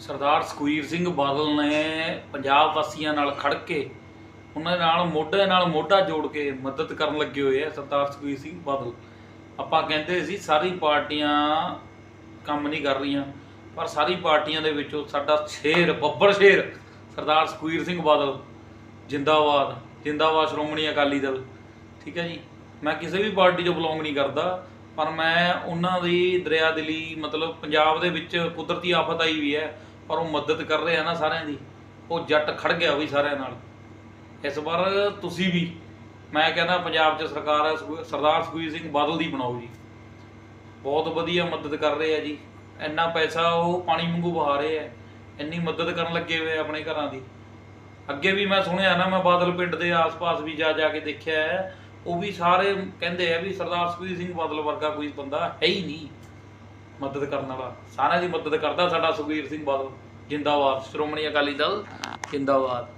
ਸਰਦਾਰ ਸੁਖਬੀਰ ਸਿੰਘ ਬਾਦਲ ਨੇ ਪੰਜਾਬ ਵਾਸੀਆਂ ਨਾਲ ਖੜ ਕੇ ਉਹਨਾਂ ਨਾਲ ਮੋਢੇ ਨਾਲ ਮੋਢਾ ਜੋੜ ਕੇ ਮਦਦ ਕਰਨ ਲੱਗੇ ਹੋਏ ਆ ਸਰਦਾਰ ਸੁਖਬੀਰ ਸਿੰਘ ਬਾਦਲ। ਆਪਾਂ ਕਹਿੰਦੇ ਸੀ ਸਾਰੀ ਪਾਰਟੀਆਂ ਕੰਮ ਨਹੀਂ ਕਰ ਰਹੀਆਂ, ਪਰ ਸਾਰੀ ਪਾਰਟੀਆਂ ਦੇ ਵਿੱਚੋਂ ਸਾਡਾ ਸ਼ੇਰ, ਬੱਬਰ ਸ਼ੇਰ, ਸਰਦਾਰ ਸੁਖਬੀਰ ਸਿੰਘ ਬਾਦਲ, ਜਿੰਦਾਬਾਦ ਜਿੰਦਾਬਾਦ ਸ਼੍ਰੋਮਣੀ ਅਕਾਲੀ ਦਲ। ਠੀਕ ਹੈ ਜੀ? ਮੈਂ ਕਿਸੇ ਵੀ ਪਾਰਟੀ ਤੋਂ ਬਿਲੋਂਗ ਨਹੀਂ ਕਰਦਾ, ਪਰ ਮੈਂ ਉਹਨਾਂ ਦੀ ਦਰਿਆ ਦਿਲੀ ਮਤਲਬ ਪੰਜਾਬ ਦੇ ਵਿੱਚ ਕੁਦਰਤੀ ਆਫਤ ਆਈ ਵੀ ਹੈ ਪਰ ਉਹ ਮਦਦ ਕਰ ਰਹੇ ਆ ਨਾ ਸਾਰਿਆਂ ਦੀ। ਉਹ ਜੱਟ ਖੜ ਗਿਆ ਵੀ ਸਾਰਿਆਂ ਨਾਲ। ਇਸ ਵਾਰ ਤੁਸੀਂ ਵੀ, ਮੈਂ ਕਹਿੰਦਾ ਪੰਜਾਬ 'ਚ ਸਰਕਾਰ ਹੈ ਸੁਖ- ਸਰਦਾਰ ਸੁਖਬੀਰ ਸਿੰਘ ਬਾਦਲ ਦੀ ਬਣਾਓ ਜੀ। ਬਹੁਤ ਵਧੀਆ ਮਦਦ ਕਰ ਰਹੇ ਆ ਜੀ। ਇੰਨਾ ਪੈਸਾ ਉਹ ਪਾਣੀ ਵਾਂਗੂ ਵਹਾ ਰਹੇ ਆ। ਇੰਨੀ ਮਦਦ ਕਰਨ ਲੱਗੇ ਹੋਏ ਆਪਣੇ ਘਰਾਂ ਦੀ। ਅੱਗੇ ਵੀ ਮੈਂ ਸੁਣਿਆ ਨਾ, ਮੈਂ ਬਾਦਲ ਪਿੰਡ ਦੇ ਆਸ-ਪਾਸ ਵੀ ਜਾ ਜਾ ਕੇ ਦੇਖਿਆ ਹੈ। ਉਹ ਵੀ ਸਾਰੇ ਕਹਿੰਦੇ ਆ ਵੀ ਸਰਦਾਰ ਸੁਖਬੀਰ ਸਿੰਘ ਬਾਦਲ ਵਰਗਾ ਕੋਈ ਬੰਦਾ ਹੈ ਹੀ ਨਹੀਂ। ਮਦਦ ਕਰਨ ਵਾਲਾ। ਸਾਰਿਆਂ ਦੀ ਮਦਦ ਕਰਦਾ ਸਾਡਾ ਸੁਖਬੀਰ ਸਿੰਘ ਬਾਦਲ। ਜਿੰਦਾਬਾਦ। ਸ਼੍ਰੋਮਣੀ ਅਕਾਲੀ ਦਲ ਜਿੰਦਾਬਾਦ।